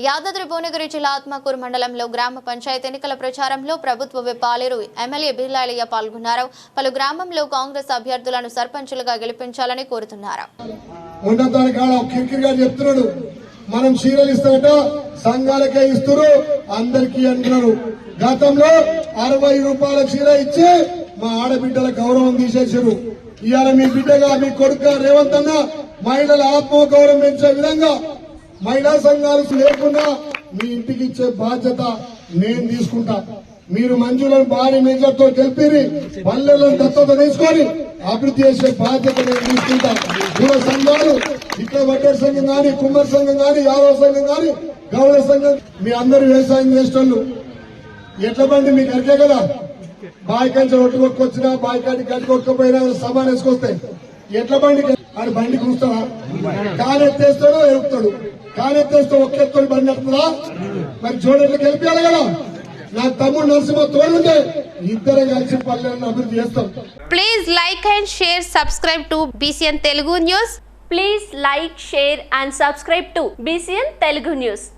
యాదాద్రి భువనగిరి జిల్లా ఆత్మకూరు మండలంలో గ్రామ పంచాయతీ ఎన్నికల ప్రచారంలో ప్రభుత్వ విపాలేరు ఎమ్మెల్యే బిర్లాలయ్య పాల్గొన్నారు. పలు గ్రామంలో కాంగ్రెస్ అభ్యర్థులను సర్పంచులుగా గెలిపించాలని కోరుతున్నారు. మనం చీరలు ఇస్తామట సంఘాలకే ఇస్తారు అందరికి అంటున్నారు. గతంలో అరవై రూపాయల చీర ఇచ్చి మా ఆడబిడ్డల గౌరవం తీసేసారు ఇవాళ మీ బిడ్డగా మీ కొడుక రేవంత్ అన్న మహిళల ఆత్మగౌరవం పెంచే విధంగా మహిళా సంఘాలు లేకుండా మీ ఇంటికి ఇచ్చే బాధ్యత నేను తీసుకుంటా. మీరు మంజులను భారీ మేజర్తో గెలిపి పల్లెలను దత్తత తీసుకొని అభివృద్ధి చేసే బాధ్యత నేను తీసుకుంటా. కుల సంఘాలు ఇక్కడ వడ్డేర్ సంఘం కానీ కుమ్మరి సంఘం కానీ యాదవ సంఘం కానీ గౌడ సంఘం మీ అందరు వ్యవసాయం చేసేటోళ్ళు. ఎట్ల బండి మీకు అరికే కదా? బాయికాంచి ఒట్టు కొట్టుకొచ్చినా బాయికాంటి గడ్డి కొట్టుకుపోయినా సమాన్ వేసుకొస్తాయి ఎట్ల బండి ఆడు బండి కూస్తాడా కానెత్తేస్తాడో ఎరుపుతాడు? కానెత్తేస్తే ఒక్కెత్తుడు బండి ఎత్తుదా మరి చూడట్లు గెలిపించాలి కదా. నా తమ్ముడు నరసింహ తోడుంటే ఇద్దరం కలిసి పల్లెలను అభివృద్ధి చేస్తాం. Please like and share subscribe to BCN Telugu news please like share and subscribe to BCN Telugu news